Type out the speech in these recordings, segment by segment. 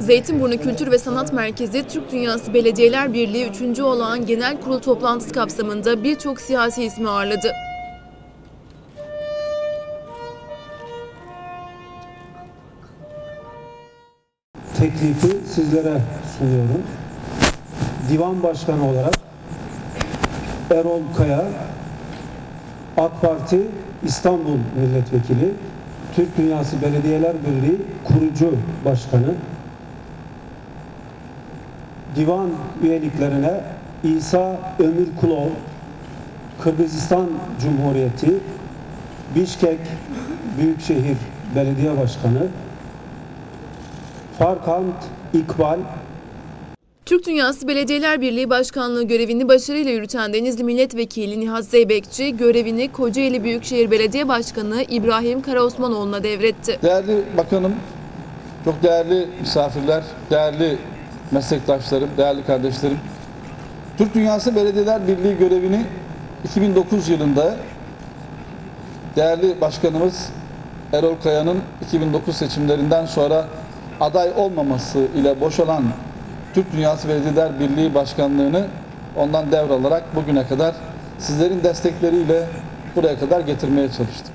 Zeytinburnu Kültür ve Sanat Merkezi Türk Dünyası Belediyeler Birliği 3. olağan genel kurul toplantısı kapsamında birçok siyasi ismi ağırladı. teklifi sizlere sunuyorum. Divan Başkanı olarak Erol Kaya, AK Parti İstanbul Milletvekili, Türk Dünyası Belediyeler Birliği Kurucu Başkanı, divan üyeliklerine İsa Ömür Kulov, Kırgızistan Cumhuriyeti, Bişkek Büyükşehir Belediye Başkanı, Farkant İkbal, Türk Dünyası Belediyeler Birliği Başkanlığı görevini başarıyla yürüten Denizli Milletvekili Nihat Zeybekçi görevini Kocaeli Büyükşehir Belediye Başkanı İbrahim Karaosmanoğlu'na devretti. Değerli bakanım, çok değerli misafirler, değerli meslektaşlarım, değerli kardeşlerim. Türk Dünyası Belediyeler Birliği görevini 2009 yılında değerli başkanımız Erol Kaya'nın 2009 seçimlerinden sonra aday olmaması ile boşalan Türk Dünyası Belediyeler Birliği Başkanlığını ondan devralarak bugüne kadar sizlerin destekleriyle buraya kadar getirmeye çalıştık.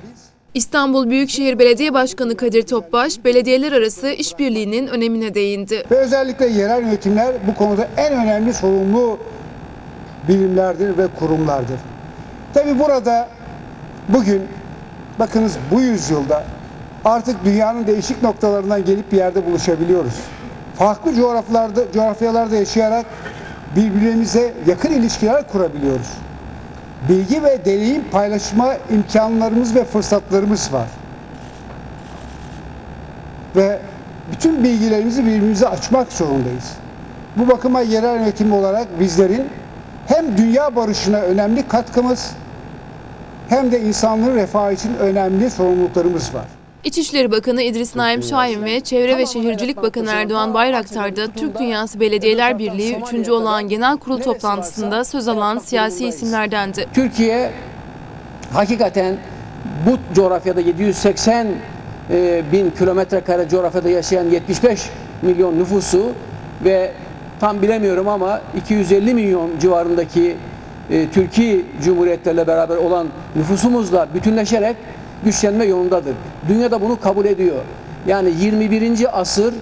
İstanbul Büyükşehir Belediye Başkanı Kadir Topbaş, belediyeler arası işbirliğinin önemine değindi. Ve özellikle yerel yönetimler bu konuda en önemli sorumlu birimlerdir ve kurumlardır. Tabi burada bugün bakınız bu yüzyılda artık dünyanın değişik noktalarından gelip bir yerde buluşabiliyoruz. Farklı coğrafyalarda, coğrafyalarda yaşayarak birbirimize yakın ilişkiler kurabiliyoruz. Bilgi ve deneyim paylaşma imkanlarımız ve fırsatlarımız var. Ve bütün bilgilerimizi birbirimize açmak zorundayız. Bu bakıma yerel yönetim olarak bizlerin hem dünya barışına önemli katkımız hem de insanlığın refahı için önemli sorumluluklarımız var. İçişleri Bakanı İdris Naim Şahin ve Çevre ve Şehircilik Bakanı Erdoğan Bayraktar da Türk Dünyası Belediyeler Birliği 3. olağan genel kurul toplantısında söz alan siyasi isimlerdendi. Türkiye hakikaten bu coğrafyada 780 e, bin kilometre kare coğrafyada yaşayan 75 milyon nüfusu ve tam bilemiyorum ama 250 milyon civarındaki e, Türkiye Cumhuriyetlerle beraber olan nüfusumuzla bütünleşerek güçlenme yolundadır. Dünya da bunu kabul ediyor. Yani 21. asır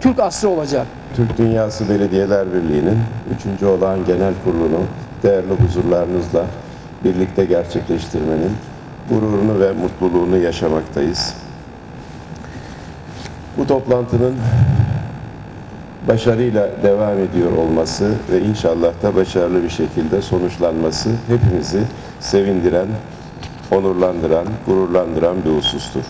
Türk asrı olacak. Türk Dünyası Belediyeler Birliği'nin 3. olağan genel kurulunu değerli huzurlarınızla birlikte gerçekleştirmenin gururunu ve mutluluğunu yaşamaktayız. Bu toplantının başarıyla devam ediyor olması ve inşallah da başarılı bir şekilde sonuçlanması hepimizi sevindiren, onurlandıran, gururlandıran bir husustur.